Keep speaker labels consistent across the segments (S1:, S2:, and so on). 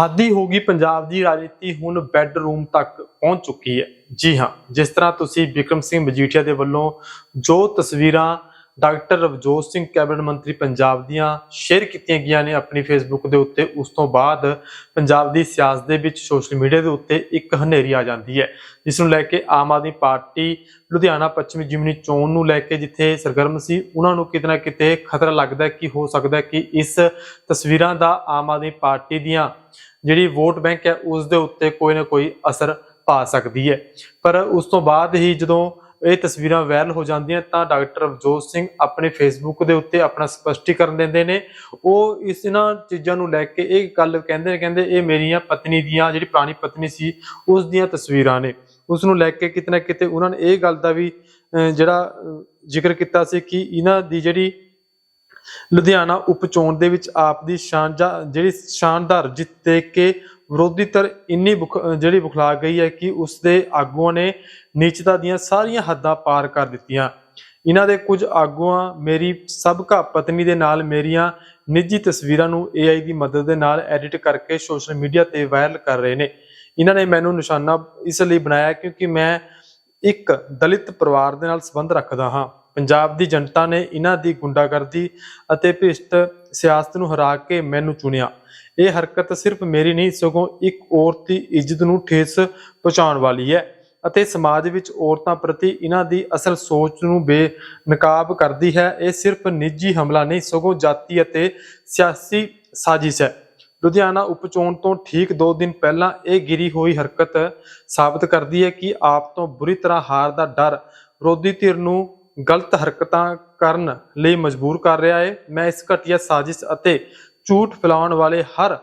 S1: ਹਾਦੀ ਹੋ ਗਈ ਪੰਜਾਬ ਦੀ ਰਾਜਨੀਤੀ ਹੁਣ ਬੈੱਡਰੂਮ ਤੱਕ ਪਹੁੰਚ ਚੁੱਕੀ ਹੈ। ਜੀ ਹਾਂ, ਜਿਸ ਤਰ੍ਹਾਂ ਤੁਸੀਂ ਵਿਕਰਮ ਸਿੰਘ ਮਜੀਠੀਆ ਦੇ ਵੱਲੋਂ ਜੋ ਤਸਵੀਰਾਂ ਡਾਕਟਰ ਰਵਜੋਤ ਸਿੰਘ, ਕੈਬਨਿਟ ਮੰਤਰੀ ਪੰਜਾਬ ਦੀਆਂ ਸ਼ੇਅਰ ਕੀਤੀਆਂ ਗਈਆਂ ਨੇ ਆਪਣੀ ਫੇਸਬੁੱਕ ਦੇ ਉੱਤੇ, ਉਸ ਤੋਂ ਬਾਅਦ ਪੰਜਾਬ ਦੀ ਸਿਆਸਤ ਦੇ ਵਿੱਚ ਸੋਸ਼ਲ ਮੀਡੀਆ ਦੇ ਉੱਤੇ ਇੱਕ ਹਨੇਰੀ ਆ ਜਾਂਦੀ ਹੈ, ਜਿਸ ਨੂੰ ਲੈ ਕੇ ਆਮ ਆਦਮੀ ਪਾਰਟੀ ਲੁਧਿਆਣਾ ਪੱਛਮੀ ਜਿਮਨੀ ਚੋਣ ਨੂੰ ਲੈ ਕੇ ਜਿੱਥੇ ਸਰਗਰਮ ਸੀ, ਉਹਨਾਂ ਨੂੰ ਕਿਤੇ ਨਾ ਕਿਤੇ ਖਤਰਾ ਲੱਗਦਾ ਕਿ ਹੋ ਸਕਦਾ ਕਿ ਇਸ ਤਸਵੀਰਾਂ ਦਾ ਆਮ ਆਦਮੀ ਪਾਰਟੀ ਦੀਆਂ ਜਿਹੜੀ ਵੋਟ ਬੈਂਕ ਹੈ, ਉਸ ਦੇ ਉੱਤੇ ਕੋਈ ਨਾ ਕੋਈ ਅਸਰ ਪਾ ਸਕਦੀ ਹੈ। ਪਰ ਉਸ ਤੋਂ ਬਾਅਦ ਹੀ ਜਦੋਂ ਇਹ ਤਸਵੀਰਾਂ ਵਾਇਰਲ ਹੋ ਜਾਂਦੀਆਂ, ਤਾਂ ਡਾਕਟਰ ਅਵਜੋਤ ਸਿੰਘ ਆਪਣੇ ਫੇਸਬੁੱਕ ਦੇ ਉੱਤੇ ਆਪਣਾ ਸਪਸ਼ਟੀਕਰਨ ਦਿੰਦੇ ਨੇ। ਉਹ ਇਸ ਇਹਨਾਂ ਚੀਜ਼ਾਂ ਨੂੰ ਲੈ ਕੇ ਇਹ ਗੱਲ ਕਹਿੰਦੇ ਨੇ, ਕਹਿੰਦੇ ਇਹ ਮੇਰੀਆਂ ਪਤਨੀ ਦੀਆਂ, ਜਿਹੜੀ ਪੁਰਾਣੀ ਪਤਨੀ ਸੀ, ਉਸ ਦੀਆਂ ਤਸਵੀਰਾਂ ਨੇ। ਉਸ ਨੂੰ ਲੈ ਕੇ ਕਿਤੇ ਨਾ ਕਿਤੇ ਉਹਨਾਂ ਨੇ ਇਹ ਗੱਲ ਦਾ ਵੀ ਜਿਹੜਾ ਜ਼ਿਕਰ ਕੀਤਾ ਸੀ ਕਿ ਇਹਨਾਂ ਦੀ ਜਿਹੜੀ ਲੁਧਿਆਣਾ ਉਪ ਚੋਣ ਦੇ ਵਿੱਚ ਆਪ ਦੀ ਸ਼ਾਨ ਜਿਹੜੀ ਸ਼ਾਨਦਾਰ ਜਿੱਤ ਦੇਖ ਕੇ ਵਿਰੋਧੀ ਧਿਰ ਇੰਨੀ ਬੁਖ- ਜਿਹੜੀ ਬੁਖਲਾ ਗਈ ਹੈ ਕਿ ਉਸ ਦੇ ਆਗੂਆਂ ਨੇ ਨੀਚਤਾ ਦੀਆਂ ਸਾਰੀਆਂ ਹੱਦਾਂ ਪਾਰ ਕਰ ਦਿੱਤੀਆਂ। ਇਹਨਾਂ ਦੇ ਕੁਝ ਆਗੂਆਂ ਮੇਰੀ ਸਾਬਕਾ ਪਤਨੀ ਦੇ ਨਾਲ ਮੇਰੀਆਂ ਨਿੱਜੀ ਤਸਵੀਰਾਂ ਨੂੰ AI ਦੀ ਮਦਦ ਦੇ ਨਾਲ ਐਡਿਟ ਕਰਕੇ ਸੋਸ਼ਲ ਮੀਡੀਆ ਤੇ ਵਾਇਰਲ ਕਰ ਰਹੇ ਨੇ। ਇਹਨਾਂ ਨੇ ਮੈਨੂੰ ਨਿਸ਼ਾਨਾ ਇਸ ਲਈ ਬਣਾਇਆ ਕਿਉਂਕਿ ਮੈਂ ਇੱਕ ਦਲਿਤ ਪਰਿਵਾਰ ਦੇ ਨਾਲ ਸੰਬੰਧ ਰੱਖਦਾ ਹਾਂ। ਪੰਜਾਬ ਦੀ ਜਨਤਾ ਨੇ ਇਹਨਾਂ ਦੀ ਗੁੰਡਾਗਰਦੀ ਅਤੇ ਭ੍ਰਿਸ਼ਟ ਸਿਆਸਤ ਨੂੰ ਹਰਾ ਕੇ ਮੈਨੂੰ ਚੁਣਿਆ। ਇਹ ਹਰਕਤ ਸਿਰਫ ਮੇਰੀ ਨਹੀਂ, ਸਗੋਂ ਇੱਕ ਔਰਤ ਦੀ ਇੱਜ਼ਤ ਨੂੰ ਠੇਸ ਪਹੁੰਚਾਉਣ ਵਾਲੀ ਹੈ ਅਤੇ ਸਮਾਜ ਵਿੱਚ ਔਰਤਾਂ ਪ੍ਰਤੀ ਇਹਨਾਂ ਦੀ ਅਸਲ ਸੋਚ ਨੂੰ ਬੇਨਕਾਬ ਕਰਦੀ ਹੈ। ਇਹ ਸਿਰਫ ਨਿੱਜੀ ਹਮਲਾ ਨਹੀਂ, ਸਗੋਂ ਜਾਤੀ ਅਤੇ ਸਿਆਸੀ ਸਾਜ਼ਿਸ਼ ਹੈ। ਲੁਧਿਆਣਾ ਉਪਚੋਣ ਤੋਂ ਠੀਕ 2 ਦਿਨ ਪਹਿਲਾਂ ਇਹ ਗਿਰੀ ਹੋਈ ਹਰਕਤ ਸਾਬਤ ਕਰਦੀ ਹੈ ਕਿ ਆਪ ਤੋਂ ਬੁਰੀ ਤਰ੍ਹਾਂ ਹਾਰ ਦਾ ਡਰ ਵਿਰੋਧੀ ਧਿਰ ਨੂੰ ਗਲਤ ਹਰਕਤਾਂ ਕਰਨ ਲਈ ਮਜਬੂਰ ਕਰ ਰਿਹਾ ਹੈ। ਮੈਂ ਇਸ ਘਟੀਆ ਸਾਜ਼ਿਸ਼ ਅਤੇ ਝੂਠ ਫੈਲਾਉਣ ਵਾਲੇ ਹਰ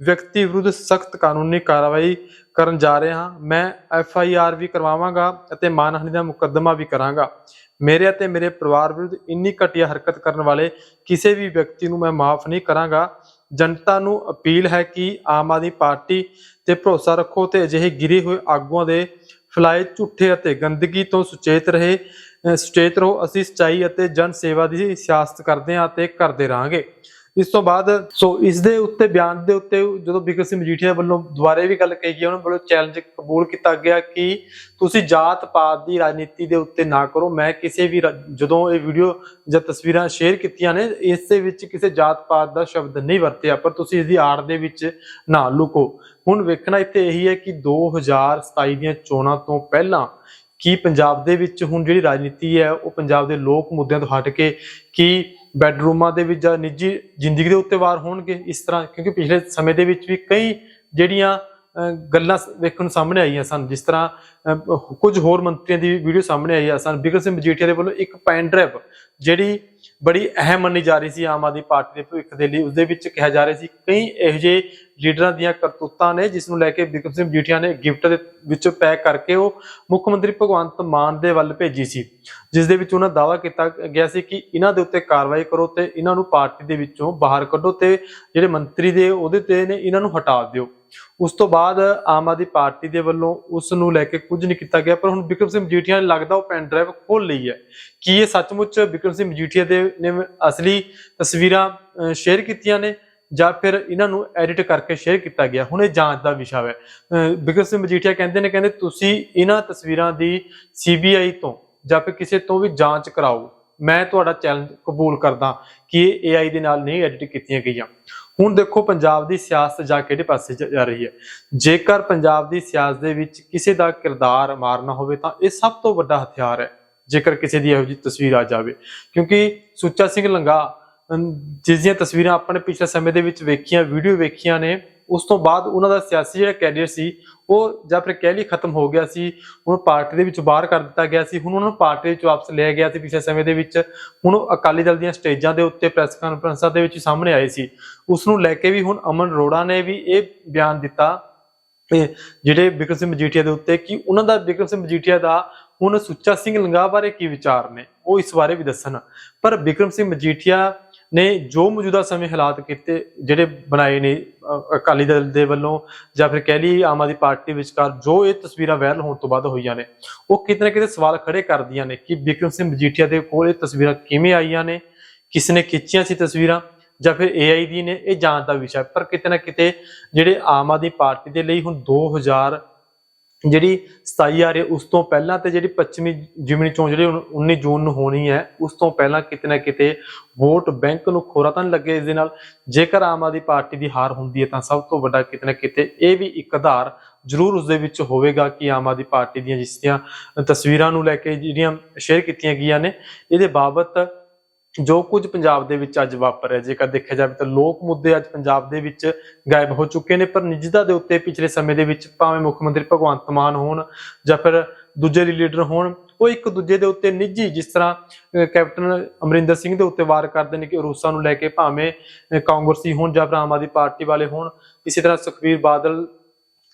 S1: ਵਿਅਕਤੀ ਵਿਰੁੱਧ ਸਖਤ ਕਾਨੂੰਨੀ ਕਾਰਵਾਈ ਕਰਨ ਜਾ ਰਿਹਾ ਹਾਂ। ਮੈਂ ਐਫ ਆਈ ਆਰ ਵੀ ਕਰਵਾਵਾਂਗਾ ਅਤੇ ਮਾਨਹਾਨੀ ਦਾ ਮੁਕੱਦਮਾ ਵੀ ਕਰਾਂਗਾ। ਮੇਰੇ ਅਤੇ ਮੇਰੇ ਪਰਿਵਾਰ ਵਿਰੁੱਧ ਇੰਨੀ ਘਟੀਆ ਹਰਕਤ ਕਰਨ ਵਾਲੇ ਕਿਸੇ ਵੀ ਵਿਅਕਤੀ ਨੂੰ ਮੈਂ ਮਾਫ ਨਹੀਂ ਕਰਾਂਗਾ। ਜਨਤਾ ਨੂੰ ਅਪੀਲ ਹੈ ਕਿ ਆਮ ਆਦਮੀ ਪਾਰਟੀ ਤੇ ਭਰੋਸਾ ਰੱਖੋ ਤੇ ਅਜਿਹੇ ਗਿਰੇ ਹੋਏ ਆਗੂਆਂ ਦੇ ਫਲਾਏ ਝੂਠੇ ਅਤੇ ਗੰਦਗੀ ਤੋਂ ਸੁਚੇਤ ਰਹੇ। ਸੁਚੇਤ ਰਹੋ, ਅਸੀਂ ਸਚਾਈ ਅਤੇ ਜਨ ਸੇਵਾ ਦੀ ਸਿਆਸਤ ਕਰਦੇ ਹਾਂ ਤੇ ਕਰਦੇ ਰਹਾਂਗੇ। ਇਸ ਤੋਂ ਬਾਅਦ, ਸੋ ਇਸ ਦੇ ਉੱਤੇ, ਬਿਆਨ ਦੇ ਉੱਤੇ ਜਦੋਂ ਬਿਕਰ ਸਿੰਘ ਮਜੀਠੀਆ ਵੱਲੋਂ ਦੁਬਾਰੇ ਵੀ ਗੱਲ ਕਹੀ ਗਈ, ਉਹਨਾਂ ਵੱਲੋਂ ਚੈਲੰਜ ਕਬੂਲ ਕੀਤਾ ਗਿਆ ਕਿ ਤੁਸੀਂ ਜਾਤ ਪਾਤ ਦੀ ਰਾਜਨੀਤੀ ਦੇ ਉੱਤੇ ਨਾ ਕਰੋ। ਮੈਂ ਕਿਸੇ ਵੀ ਜਦੋਂ ਇਹ ਵੀਡੀਓ ਜਾਂ ਤਸਵੀਰਾਂ ਸ਼ੇਅਰ ਕੀਤੀਆਂ ਨੇ, ਇਸ ਦੇ ਵਿੱਚ ਕਿਸੇ ਜਾਤ ਪਾਤ ਦਾ ਸ਼ਬਦ ਨਹੀਂ ਵਰਤਿਆ, ਪਰ ਤੁਸੀਂ ਇਸ ਦੀ ਆੜ ਦੇ ਵਿੱਚ ਨਾ ਲੁਕੋ। ਹੁਣ ਵੇਖਣਾ ਇੱਥੇ ਇਹੀ ਹੈ ਕਿ 2027 ਦੀਆਂ ਚੋਣਾਂ ਤੋਂ ਪਹਿਲਾਂ ਕੀ ਪੰਜਾਬ ਦੇ ਵਿੱਚ ਹੁਣ ਜਿਹੜੀ ਰਾਜਨੀਤੀ ਹੈ, ਉਹ ਪੰਜਾਬ ਦੇ ਲੋਕ ਮੁੱਦਿਆਂ ਤੋਂ ਹਟ ਕੇ ਕੀ ਬੈਡਰੂਮਾਂ ਦੇ ਵਿੱਚ ਜਾਂ ਨਿੱਜੀ ਜ਼ਿੰਦਗੀ ਦੇ ਉੱਤੇ ਵਾਰ ਹੋਣਗੇ ਇਸ ਤਰ੍ਹਾਂ? ਕਿਉਂਕਿ ਪਿਛਲੇ ਸਮੇਂ ਦੇ ਵਿੱਚ ਵੀ ਕਈ ਜਿਹੜੀਆਂ ਗੱਲਾਂ ਵੇਖਣ ਨੂੰ ਸਾਹਮਣੇ ਆਈਆਂ ਸਨ। ਜਿਸ ਤਰ੍ਹਾਂ ਕੁਝ ਹੋਰ ਮੰਤਰੀਆਂ ਦੀ ਵੀਡੀਓ ਸਾਹਮਣੇ ਆਈ ਆ ਸਨ। ਬਿਕਰ ਸਿੰਘ ਮਜੀਠੀਆ ਦੇ ਵੱਲੋਂ ਇੱਕ ਪੈਨ ਡਰਾਈਵ ਜਿਹੜੀ ਬੜੀ ਅਹਿਮ ਮੰਨੀ ਜਾ ਰਹੀ ਸੀ ਆਮ ਆਦਮੀ ਪਾਰਟੀ ਦੇ ਭਵਿੱਖ ਦੇ ਲਈ ਉਸ ਦੇ ਵਿੱਚ ਕਿਹਾ ਜਾ ਰਿਹਾ ਸੀ ਕਈ ਇਹੋ ਜਿਹੇ ਲੀਡਰਾਂ ਦੀਆਂ ਕਰਤੂਤਾਂ ਨੇ ਜਿਸ ਨੂੰ ਲੈ ਕੇ ਬਿਕਰਮ ਸਿੰਘ ਮਜੀਠੀਆ ਨੇ ਗਿਫਟ ਦੇ ਵਿੱਚ ਪੈਕ ਕਰਕੇ ਉਹ ਮੁੱਖ ਮੰਤਰੀ ਭਗਵੰਤ ਮਾਨ ਦੇ ਵੱਲ ਭੇਜੀ ਸੀ, ਜਿਸ ਦੇ ਵਿੱਚ ਉਹਨਾਂ ਦਾਅਵਾ ਕੀਤਾ ਗਿਆ ਸੀ ਕਿ ਇਹਨਾਂ ਦੇ ਉੱਤੇ ਕਾਰਵਾਈ ਕਰੋ ਤੇ ਇਹਨਾਂ ਨੂੰ ਪਾਰਟੀ ਦੇ ਵਿੱਚੋਂ ਬਾਹਰ ਕੱਢੋ ਤੇ ਜਿਹੜੇ ਮੰਤਰੀ ਦੇ ਉਹਦੇ ਤੇ ਨੇ, ਇਹਨਾਂ ਨੂੰ ਹਟਾ ਦਿਓ। ਉਸ ਤੋਂ ਬਾਅਦ ਆਮ ਆਦਮੀ ਪਾਰਟੀ ਦੇ ਵੱਲੋਂ ਉਸ ਨੂੰ ਲੈ ਕੇ ਕੁਝ ਨਹੀਂ ਕੀਤਾ ਗਿਆ, ਪਰ ਹੁਣ ਬਿਕਰਮ ਸਿੰਘ ਮਜੀਠੀਆ ਨੇ ਲੱਗਦਾ ਉਹ ਪੈਨ ਡਰਾਈਵ ਖੋਲ ਲਈ ਹੈ। ਕੀ ਇਹ ਸੱਚਮੁੱਚ ਬਿਕਰਮ ਸਿੰਘ ਮਜੀਠੀਆ ਦੇ ਨੇ ਅਸਲੀ ਤਸਵੀਰਾਂ ਸ਼ੇਅਰ ਕੀਤੀਆਂ ਨੇ? ਜਾਂ ਫਿਰ ਇਹਨਾਂ ਨੂੰ ਐਡਿਟ ਕਰਕੇ ਸ਼ੇਅਰ ਕੀਤਾ ਗਿਆ। ਹੁਣ ਇਹ ਜਾਂਚ ਦਾ ਵਿਸ਼ਾ ਹੈ। ਅਹ ਬਿਕਰਮ ਸਿੰਘ ਮਜੀਠੀਆ ਕਹਿੰਦੇ ਨੇ, ਕਹਿੰਦੇ ਤੁਸੀਂ ਇਹਨਾਂ ਤਸਵੀਰਾਂ ਦੀ ਸੀਬੀਆਈ ਤੋਂ ਜਾਂ ਫਿਰ ਕਿਸੇ ਤੋਂ ਵੀ ਜਾਂਚ ਕਰਾਓ। ਮੈਂ ਤੁਹਾਡਾ ਚੈਲੰਜ ਕਬੂਲ ਕਰਦਾ ਕਿ ਇਹ AI ਦੇ ਨਾਲ ਨਹੀਂ ਐਡਿਟ ਕੀਤੀਆਂ ਗਈਆਂ। ਹੁਣ ਦੇਖੋ ਪੰਜਾਬ ਦੀ ਸਿਆਸਤ ਜਾ ਕਿਹੜੇ ਪਾਸੇ ਜਾ ਰਹੀ ਹੈ। ਜੇਕਰ ਪੰਜਾਬ ਦੀ ਸਿਆਸਤ ਦੇ ਵਿੱਚ ਕਿਸੇ ਦਾ ਕਿਰਦਾਰ ਮਾਰਨਾ ਹੋਵੇ ਤਾਂ ਇਹ ਸਭ ਤੋਂ ਵੱਡਾ ਹਥਿਆਰ ਹੈ, ਜੇਕਰ ਕਿਸੇ ਦੀ ਇਹੋ ਜਿਹੀ ਤਸਵੀਰ ਆ ਜਾਵੇ। ਕਿਉਂਕਿ ਸੁੱਚਾ ਸਿੰਘ ਲੰਗਾ ਜਿਸ ਦੀਆਂ ਤਸਵੀਰਾਂ ਆਪਾਂ ਨੇ ਪਿਛਲੇ ਸਮੇਂ ਦੇ ਵਿੱਚ ਵੇਖੀਆਂ ਵੀਡੀਓ ਵੇਖੀਆਂ ਨੇ, ਉਸ ਤੋਂ ਬਾਅਦ ਉਹਨਾਂ ਦਾ ਸਿਆਸੀ ਜਿਹੜਾ ਕੈਰੀਅਰ ਸੀ, ਉਹ ਜਾਂ ਫਿਰ ਕਹਿ ਲਈ ਖਤਮ ਹੋ ਗਿਆ ਸੀ ਹੁਣ ਪਾਰਟੀ ਦੇ ਵਿੱਚ ਬਾਹਰ ਕਰ ਦਿੱਤਾ ਗਿਆ ਸੀ, ਹੁਣ ਉਹਨਾਂ ਨੂੰ ਪਾਰਟੀ ਵਿੱਚ ਵਾਪਸ ਲਿਆ ਗਿਆ ਸੀ ਪਿਛਲੇ ਸਮੇਂ ਦੇ ਵਿੱਚ, ਹੁਣ ਉਹ ਅਕਾਲੀ ਦਲ ਦੀਆਂ ਸਟੇਜਾਂ ਦੇ ਉੱਤੇ ਪ੍ਰੈਸ ਕਾਨਫਰੰਸਾਂ ਦੇ ਵਿੱਚ ਸਾਹਮਣੇ ਆਏ ਸੀ। ਉਸ ਨੂੰ ਲੈ ਕੇ ਵੀ ਹੁਣ ਅਮਨ ਅਰੋੜਾ ਨੇ ਵੀ ਇਹ ਬਿਆਨ ਦਿੱਤਾ ਜਿਹੜੇ ਬਿਕਰਮ ਸਿੰਘ ਮਜੀਠੀਆ ਦੇ ਉੱਤੇ, ਕਿ ਉਹਨਾਂ ਦਾ, ਬਿਕਰਮ ਸਿੰਘ ਮਜੀਠੀਆ ਦਾ ਹੁਣ ਸੁੱਚਾ ਸਿੰਘ ਲੰਗਾ ਬਾਰੇ ਕੀ ਵਿਚਾਰ ਨੇ, ਉਹ ਇਸ ਬਾਰੇ ਵੀ ਦੱਸਣ। ਪਰ ਬਿਕਰਮ ਸਿੰਘ ਮਜੀਠੀਆ ਨੇ ਜੋ ਮੌਜੂਦਾ ਸਮੇਂ ਹਾਲਾਤ ਕੀਤੇ, ਜਿਹੜੇ ਬਣਾਏ ਨੇ ਅਕਾਲੀ ਦਲ ਦੇ ਵੱਲੋਂ ਜਾਂ ਫਿਰ ਕਹਿ ਲਈ ਆਮ ਆਦਮੀ ਪਾਰਟੀ ਵਿਚਕਾਰ ਜੋ ਇਹ ਤਸਵੀਰਾਂ ਵਾਇਰਲ ਹੋਣ ਤੋਂ ਬਾਅਦ ਹੋਈਆਂ ਨੇ, ਉਹ ਕਿਤੇ ਨਾ ਕਿਤੇ ਸਵਾਲ ਖੜੇ ਕਰਦੀਆਂ ਨੇ ਕਿ ਬਿਕਰਮ ਸਿੰਘ ਮਜੀਠੀਆ ਦੇ ਕੋਲ ਇਹ ਤਸਵੀਰਾਂ ਕਿਵੇਂ ਆਈਆਂ ਨੇ, ਕਿਸ ਨੇ ਖਿੱਚੀਆਂ ਸੀ ਤਸਵੀਰਾਂ ਜਾਂ ਫਿਰ ਏਆਈ ਦੀ ਨੇ, ਇਹ ਜਾਂਚ ਦਾ ਵਿਸ਼ਾ ਪਰ ਕਿਤੇ ਨਾ ਕਿਤੇ ਜਿਹੜੇ ਆਮ ਆਦਮੀ ਪਾਰਟੀ ਦੇ ਲਈ ਹੁਣ 2000 ਜਿਹੜੀ 27 ਆ ਰਹੀ ਹੈ, ਉਸ ਤੋਂ ਪਹਿਲਾਂ ਤੇ ਜਿਹੜੀ ਪੱਛਮੀ ਜਿਮਨੀ ਚੋਣ ਜਿਹੜੀ ਹੁਣ 19 ਜੂਨ ਨੂੰ ਹੋਣੀ ਹੈ ਉਸ ਤੋਂ ਪਹਿਲਾਂ ਕਿਤੇ ਨਾ ਕਿਤੇ ਵੋਟ ਬੈਂਕ ਨੂੰ ਖੋਰਾ ਤਾਂ ਨਹੀਂ ਲੱਗੇ ਇਸ ਦੇ ਨਾਲ। ਜੇਕਰ ਆਮ ਆਦਮੀ ਪਾਰਟੀ ਦੀ ਹਾਰ ਹੁੰਦੀ ਹੈ ਤਾਂ ਸਭ ਤੋਂ ਵੱਡਾ ਕਿਤੇ ਨਾ ਕਿਤੇ ਇਹ ਵੀ ਇੱਕ ਆਧਾਰ ਜ਼ਰੂਰ ਉਸ ਦੇ ਵਿੱਚ ਹੋਵੇਗਾ ਕਿ ਆਮ ਆਦਮੀ ਪਾਰਟੀ ਦੀਆਂ ਜਿਸ ਦੀਆਂ ਤਸਵੀਰਾਂ ਨੂੰ ਲੈ ਕੇ ਜਿਹੜੀਆਂ ਸ਼ੇਅਰ ਕੀਤੀਆਂ ਗਈਆਂ ਨੇ ਇਹਦੇ ਬਾਬਤ ਜੋ ਕੁਝ ਪੰਜਾਬ ਦੇ ਵਿੱਚ ਅੱਜ ਵਾਪਰ ਰਿਹਾ, ਜੇਕਰ ਦੇਖਿਆ ਜਾਵੇ ਤਾਂ ਲੋਕ ਮੁੱਦੇ ਅੱਜ ਪੰਜਾਬ ਦੇ ਵਿੱਚ ਗਾਇਬ ਹੋ ਚੁੱਕੇ ਨੇ, ਪਰ ਨਿੱਜਤਾ ਦੇ ਉੱਤੇ ਪਿਛਲੇ ਸਮੇਂ ਦੇ ਵਿੱਚ ਭਾਵੇਂ ਮੁੱਖ ਮੰਤਰੀ ਭਗਵੰਤ ਮਾਨ ਹੋਣ ਜਾਂ ਫਿਰ ਦੂਜੇ ਲੀਡਰ ਹੋਣ, ਉਹ ਇੱਕ ਦੂਜੇ ਦੇ ਉੱਤੇ ਨਿੱਜੀ ਜਿਸ ਤਰ੍ਹਾਂ ਕੈਪਟਨ ਅਮਰਿੰਦਰ ਸਿੰਘ ਦੇ ਉੱਤੇ ਵਾਰ ਕਰਦੇ ਨੇ ਕਿ ਰੂਸਾਂ ਨੂੰ ਲੈ ਕੇ ਭਾਵੇਂ ਕਾਂਗਰਸੀ ਹੋਣ ਜਾਂ ਫਿਰ ਆਮ ਆਦਮੀ ਪਾਰਟੀ ਵਾਲੇ ਹੋਣ, ਇਸੇ ਤਰ੍ਹਾਂ ਸੁਖਬੀਰ ਬਾਦਲ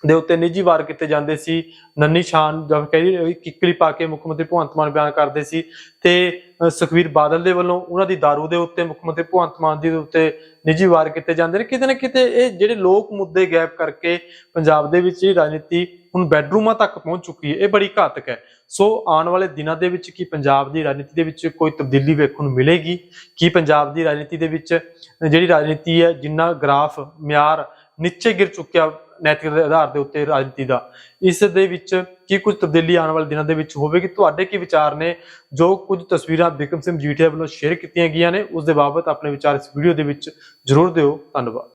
S1: ਦੇ ਉੱਤੇ ਨਿੱਜੀ ਵਾਰ ਕੀਤੇ ਜਾਂਦੇ ਸੀ। ਨੰਨੀ ਸ਼ਾਨ ਜਦ ਕਹੀ ਕਿੱਕਲੀ ਪਾ ਕੇ ਮੁੱਖ ਮੰਤਰੀ ਭਗਵੰਤ ਮਾਨ ਬਿਆਨ ਕਰਦੇ ਸੀ ਤੇ ਅਹ, ਸੁਖਬੀਰ ਬਾਦਲ ਦੇ ਵੱਲੋਂ ਉਹਨਾਂ ਦੀ दारू ਦੇ ਉੱਤੇ ਮੁੱਖ ਮੰਤਰੀ ਭਗਵੰਤ ਮਾਨ ਦੀ ਦੇ ਉੱਤੇ ਨਿੱਜੀ ਵਾਰ ਕੀਤੇ ਜਾਂਦੇ ਨੇ। ਕਿਤੇ ਨਾ ਕਿਤੇ ਇਹ ਜਿਹੜੇ ਲੋਕ ਮੁੱਦੇ ਗੈਪ ਕਰਕੇ ਪੰਜਾਬ ਦੇ ਵਿੱਚ ਰਾਜਨੀਤੀ ਹੁਣ ਬੈਡਰੂਮਾਂ ਤੱਕ ਪਹੁੰਚ ਚੁੱਕੀ ਹੈ ਇਹ ਬੜੀ ਘਾਤਕ ਹੈ। ਸੋ ਆਉਣ ਵਾਲੇ ਦਿਨਾਂ ਦੇ ਵਿੱਚ ਕੀ ਪੰਜਾਬ ਦੀ ਰਾਜਨੀਤੀ ਦੇ ਵਿੱਚ ਕੋਈ ਤਬਦੀਲੀ ਵੇਖਣ ਨੂੰ ਮਿਲੇਗੀ? ਕੀ ਪੰਜਾਬ ਦੀ ਰਾਜਨੀਤੀ ਦੇ ਵਿੱਚ ਜਿਹੜੀ ਰਾਜਨੀਤੀ ਹੈ ਜਿੰਨਾ ਗ੍ਰਾਫ ਮਿਆਰ ਨੀਚੇ ਗਿਰ ਚੁੱਕਿਆ ਨੈਤਿਕ ਦੇ ਆਧਾਰ ਦੇ ਉੱਤੇ ਰਾਜਨੀਤੀ ਦਾ। ਇਸ ਦੇ ਵਿੱਚ ਕੀ ਕੁਝ ਤਬਦੀਲੀ ਆਉਣ ਵਾਲੇ ਦਿਨਾਂ ਦੇ ਵਿੱਚ ਹੋਵੇਗੀ ਤੁਹਾਡੇ ਕੀ ਵਿਚਾਰ ਨੇ, ਜੋ ਕੁਝ ਤਸਵੀਰਾਂ ਬਿਕਰਮ ਸਿੰਘ ਜੀਠੀਆ ਵੱਲੋਂ ਸ਼ੇਅਰ ਕੀਤੀਆਂ ਗਈਆਂ ਨੇ, ਉਸ ਦੇ ਬਾਬਤ ਆਪਣੇ ਵਿਚਾਰ ਇਸ ਵੀਡੀਓ ਦੇ ਵਿੱਚ ਜ਼ਰੂਰ ਦਿਓ। ਧੰਨਵਾਦ।